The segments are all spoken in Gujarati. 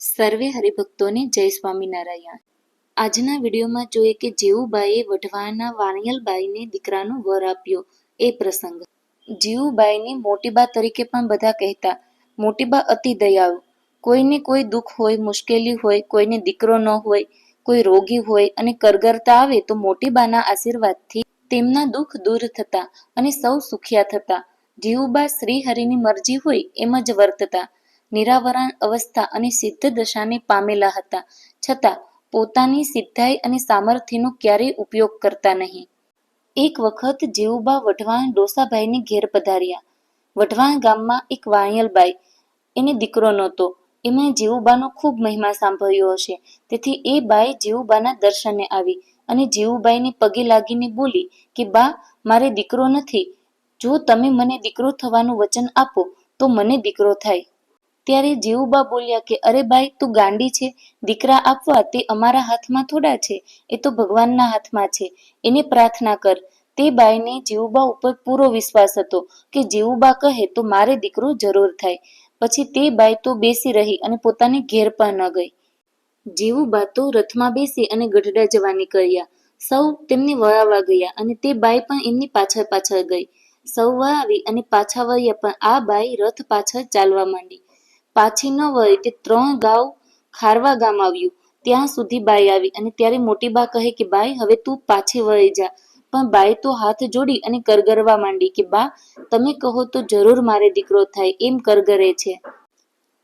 સર્વે હરિભક્તોને જય સ્વામિનારાયણ. આજના વિડીયોમાં જોઈએ કે જીવુબાઈએ વઢવાના વાણિયલબાઈને દીકરાનો વર આપ્યો. એ પ્રસંગ. જીવુબાઈને મોટીબા તરીકે પણ બધા કહેતા, મોટીબા અતિ દયાળુ. કોઈને કોઈ દુઃખ હોય, મુશ્કેલી હોય, કોઈને દીકરો ન હોય, કોઈ રોગી હોય અને કરગરતા આવે તો મોટીબાના આશીર્વાદથી તેમના દુઃખ દૂર થતા અને સૌ સુખિયા થતા. જીવુબા શ્રીહરિની મરજી હોય એમ જ વર્તતા. નિરાવરણ અવસ્થા અને સિદ્ધ દશાને પામેલા હતા. છતાં, પોતાની સિદ્ધાઈ અને સામર્થ્યનો ક્યારેય ઉપયોગ કરતા નહીં. એક વખત જીવુબા વઢવાણ ડોસાભાઈને ઘેર પધાર્યા. વઢવાણ ગામમાં એક વાણિયલબાઈ, એને દીકરો નહોતો. એમણે જીવુબાનો ખૂબ મહિમા સાંભળ્યો હશે. તેથી એ બાઈ જીવુબાના દર્શને આવી અને જીવુબાઈને પગે લાગીને બોલી કે, બા, મારે દીકરો નથી. જો તમે મને દીકરો થવાનું વચન આપો, તો મને દીકરો થાય. ત્યારે જીવુબા બોલ્યા કે, અરે બાઈ તું ગાંડી છે. દીકરા આપવા તે અમારા હાથમાં થોડા છે. એ તો ભગવાનના હાથમાં છે. એને પ્રાર્થના કર. તે બાઈને જીવુબા ઉપર પૂરો વિશ્વાસ હતો કે જીવુબા કહે તો મારે દીકરો જરૂર થાય. પછી તે બાઈ તો બેસી રહી અને પોતાને ઘેર પણ ન ગઈ. જીવુબા તો રથમાં બેસી અને ગઢડા જવા નીકળ્યા. સૌ તેમને વળાવવા ગયા અને તે બાઈ પણ એમની પાછળ પાછળ ગઈ. સૌ વળાવી અને પાછા વળ્યા પણ આ બાઈ રથ પાછળ ચાલવા માંડી. પાછી ન વળી તે ત્રણ ગાવ ખારવા ગામ આવ્યું. ત્યાં સુધી બાઈ આવી અને ત્યારે મોટી બા કહે કે, બાઈ, હવે તું પાછી વળી જા. પણ બાઈ તો હાથ જોડી અને કરગરવા માંડી કે, બા, તમે કહો તો જરૂર મારે દીકરો થાય, એમ કરગરે છે.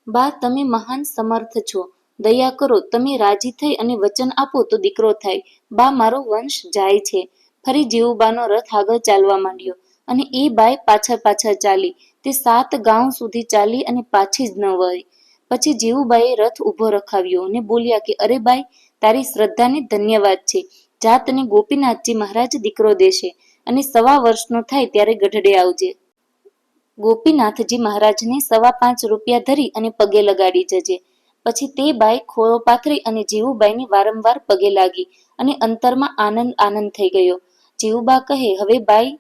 બા, તમે મહાન સમર્થ છો. દયા કરો, તમે રાજી થઈ અને વચન આપો તો દીકરો થાય. બા, મારો વંશ જાય છે. ફરી જીવુબાનો રથ આગળ ચાલવા માંડ્યો. અને એ બાઈ પાછળ પાછળ ચાલી. તે સાત ગાંવ સુધી ચાલી અને પાછી જ ન વળી. પછી જીવુબાઈએ રથ ઊભો રખાવ્યો અને બોલ્યા કે, અરે બાઈ, તારી શ્રદ્ધાને ધન્યવાદ છે. જા તને ગોપીનાથજી મહારાજ દીકરો દેશે અને સવા વર્ષનો થાય ત્યારે ગઢડે આવજે. ગોપીનાથજી મહારાજને સવા પાંચ રૂપિયા ધરી અને પગે લગાડી જજે. પછી તે બાઈ ખોળો પાથરી અને જીવુબાઈને વારંવાર પગે લાગી અને અંતરમાં આનંદ આનંદ થઈ ગયો. જીવુબા કહે, હવે બાઈ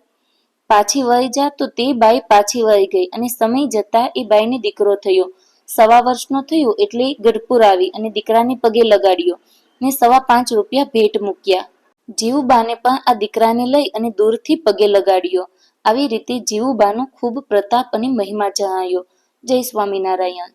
પાછી વહી જા તો તે બાઈ પાછી વહી ગઈ અને સમય જતા એ બાઈને દીકરો થયો. સવા વર્ષનો થયો એટલે ગઢપુર આવી અને દીકરાને પગે લગાડ્યો ને સવા પાંચ રૂપિયા ભેટ મૂક્યા. જીવુબાને પણ આ દીકરાને લઈ અને દૂરથી પગે લગાડ્યો. આવી રીતે જીવુબાનો ખૂબ પ્રતાપ અને મહિમા જણાયો. જય સ્વામિનારાયણ.